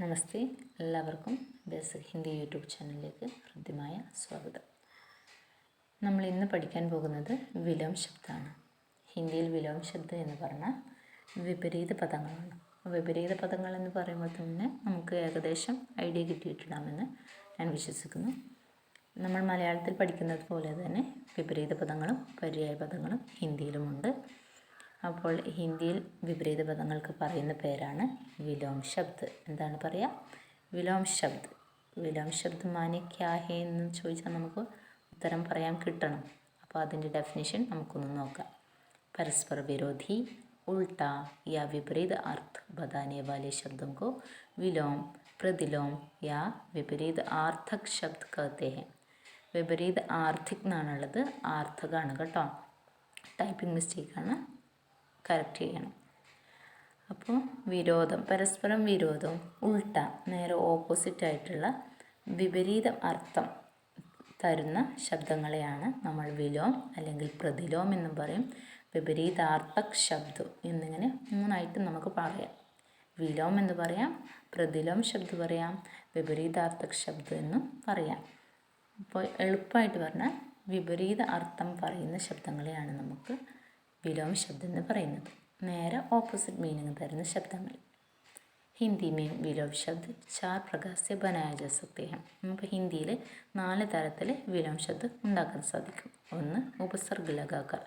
നമസ്തേ. എല്ലാവർക്കും basic Hindi YouTube ചാനലിലേക്ക് ഹൃദ്യമായ സ്വാഗതം. നമ്മൾ ഇന്ന് പഠിക്കാൻ പോകുന്നത് വിലോം ശബ്ദമാണ് ഹിന്ദിയിൽ വിലോം ശബ്ദം എന്ന് പറഞ്ഞാൽ വിപരീത പദങ്ങളാണ്. വിപരീത പദങ്ങൾ എന്ന് പറയുമ്പോൾ തന്നെ നമുക്ക് ഏകദേശം ഐഡിയ കിട്ടിയിട്ടുണ്ടാമെന്ന് ഞാൻ വിശ്വസിക്കുന്നു. നമ്മൾ മലയാളത്തിൽ പഠിക്കുന്നത് പോലെ തന്നെ വിപരീത പദങ്ങളും പര്യായ പദങ്ങളും ഹിന്ദിയിലുമുണ്ട്. അപ്പോൾ ഹിന്ദിയിൽ വിപരീത പദങ്ങൾക്ക് പറയുന്ന പേരാണ് വിലോം ശബ്ദ്. എന്താണ് പറയുക വിലോം ശബ്ദ്. വിലോം ശബ്ദ് മാനെ ക്യാ എന്ന് ചോദിച്ചാൽ നമുക്ക് ഉത്തരം പറയാൻ കിട്ടണം. അപ്പോൾ അതിന്റെ ഡെഫിനിഷൻ നമുക്കൊന്ന് നോക്കാം. പരസ്പര വിരോധി ഉൾട്ട യാ വിപരീത അർത്ഥ ബദാനെ വാലെ ശബ്ദം കോ വിലോം പ്രതിലോം യാ വിപരീത ആർത്ഥക് ശബ്ദ കത്തെ വിപരീത ആർത്ഥിക് എന്നാണുള്ളത് ആർത്ഥകാണ് കേട്ടോ. ടൈപ്പിംഗ് മിസ്റ്റേക്കാണ് കറക്റ്റ് ചെയ്യണം. അപ്പോൾ വിരോധം പരസ്പരം വിരോധവും ഉൾട്ട നേരെ ഓപ്പോസിറ്റ് ആയിട്ടുള്ള വിപരീത അർത്ഥം തരുന്ന ശബ്ദങ്ങളെയാണ് നമ്മൾ വിലോം അല്ലെങ്കിൽ പ്രതിലോം എന്നും പറയും. വിപരീതാർത്ഥക് ശബ്ദം എന്നിങ്ങനെ മൂന്നായിട്ട് നമുക്ക് പറയാം. വിലോം എന്ന് പറയാം പ്രതിലോം ശബ്ദം പറയാം വിപരീതാർത്ഥക് ശബ്ദം എന്നും പറയാം. അപ്പോൾ എളുപ്പമായിട്ട് പറഞ്ഞാൽ വിപരീത അർത്ഥം പറയുന്ന ശബ്ദങ്ങളെയാണ് നമുക്ക് വിലോം ശബ്ദം എന്ന് പറയുന്നത്. നേരെ ഓപ്പോസിറ്റ് മീനിങ് തരുന്ന ശബ്ദങ്ങൾ. ഹിന്ദി മീൻ വിലോം ശബ്ദ ചാർ പ്രകാശ്യ ബനായജ സക്തി ഹം അപ്പോൾ ഹിന്ദിയിൽ നാല് തരത്തിൽ വിലോം ശബ്ദം ഉണ്ടാക്കാൻ സാധിക്കും. ഒന്ന് ഉപസർഗ ലഗാക്കർ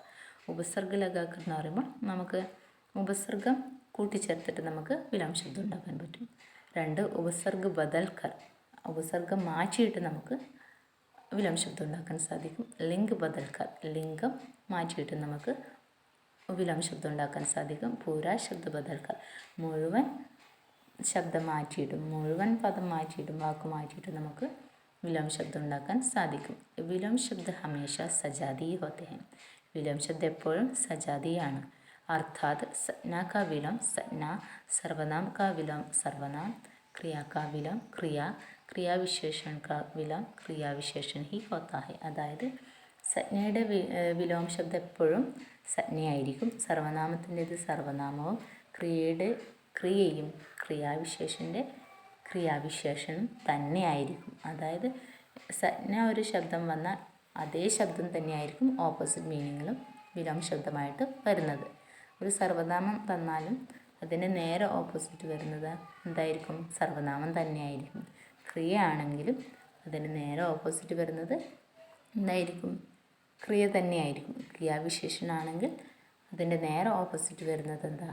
ഉപസർഗ ലഗാക്കർ എന്ന് പറയുമ്പോൾ നമുക്ക് ഉപസർഗം കൂട്ടിച്ചേർത്തിട്ട് നമുക്ക് വിലോം ശബ്ദം ഉണ്ടാക്കാൻ പറ്റും. രണ്ട് ഉപസർഗ ബദൽക്കർ ഉപസർഗം മാറ്റിയിട്ട് നമുക്ക് വിലോം ശബ്ദം ഉണ്ടാക്കാൻ സാധിക്കും. ലിംഗ് ബദൽക്കർ ലിംഗം മാറ്റിയിട്ട് നമുക്ക് വിലോം ശബ്ദം ഉണ്ടാക്കാൻ സാധിക്കും. പൂര ശബ്ദ ബദൽക്കർ മുഴുവൻ ശബ്ദം മാറ്റിയിട്ടും മുഴുവൻ പദം മാറ്റിയിട്ടും വാക്ക് മാറ്റിയിട്ടും നമുക്ക് വിലോം ശബ്ദം ഉണ്ടാക്കാൻ സാധിക്കും. വിലോം ശബ്ദ ഹമേഷ സജാതി ഹോത്തെ ഹെ വിലോം ശബ്ദം എപ്പോഴും സജാതിയാണ്. അർത്ഥാത് സജ്ഞ കാ വിലോം സജ്ഞ സർവനാം കാ വിലോം സർവനാം ക്രിയ കാ വിലോം ക്രിയ ക്രിയാവിശേഷൺ കാ വിലോം ക്രിയാവിശേഷൻ ഹി ഹോത്താ ഹെ. അതായത് സജ്ഞയുടെ വിലോമ ശബ്ദം എപ്പോഴും സജ്ഞയായിരിക്കും. സർവനാമത്തിന്റെത് സർവനാമവും ക്രിയയുടെ ക്രിയയും ക്രിയാവിശേഷന്റെ ക്രിയാവിശേഷനും തന്നെയായിരിക്കും. അതായത് സജ്ഞ ഒരു ശബ്ദം വന്നാൽ അതേ ശബ്ദം തന്നെയായിരിക്കും ഓപ്പോസിറ്റ് മീനിങ്ങിലും വിലോമ ശബ്ദമായിട്ട് വരുന്നത്. ഒരു സർവനാമം തന്നാലും അതിന് നേരെ ഓപ്പോസിറ്റ് വരുന്നത് എന്തായിരിക്കും? സർവനാമം തന്നെയായിരിക്കും. ക്രിയ ആണെങ്കിലും അതിന് നേരെ ഓപ്പോസിറ്റ് വരുന്നത് എന്തായിരിക്കും? ക്രിയ തന്നെയായിരിക്കും. ക്രിയാവിശേഷനാണെങ്കിൽ അതിന്റെ നേരെ ഓപ്പോസിറ്റ് വരുന്നത് എന്താ?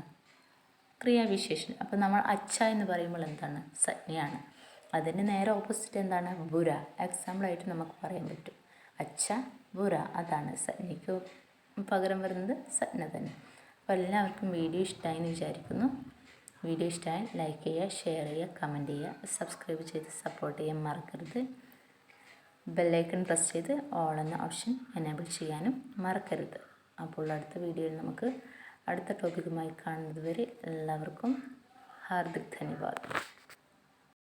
ക്രിയാവിശേഷൻ അപ്പോൾ നമ്മൾ അച്ഛ എന്ന് പറയുമ്പോൾ എന്താണ്? സജ്ഞയാണ് അതിന്റെ നേരെ ഓപ്പോസിറ്റ് എന്താണ്? ബുര. എക്സാമ്പിളായിട്ട് നമുക്ക് പറയാൻ പറ്റും. അച്ഛ ബുര അതാണ്. സജ്ഞയ്ക്ക് പകരം വരുന്നത് സജ്ഞ തന്നെ. അപ്പോൾ എല്ലാവർക്കും വീഡിയോ ഇഷ്ടമായി എന്ന് വിചാരിക്കുന്നു. വീഡിയോ ഇഷ്ടമായി ലൈക്ക് ചെയ്യുക ഷെയർ ചെയ്യുക കമന്റ് ചെയ്യുക സബ്സ്ക്രൈബ് ചെയ്ത് സപ്പോർട്ട് ചെയ്യാൻ മറക്കരുത്. ബെല്ലൈക്കൺ പ്രസ് ചെയ്ത് ഓൾ എന്ന ഓപ്ഷൻ എനേബിൾ ചെയ്യാനും മറക്കരുത്. അപ്പോൾ അടുത്ത വീഡിയോയിൽ നമുക്ക് അടുത്ത ടോപ്പിക്കുമായി കാണുന്നത് വരെ എല്ലാവർക്കും ഹാർദിക് ധന്യവാദം.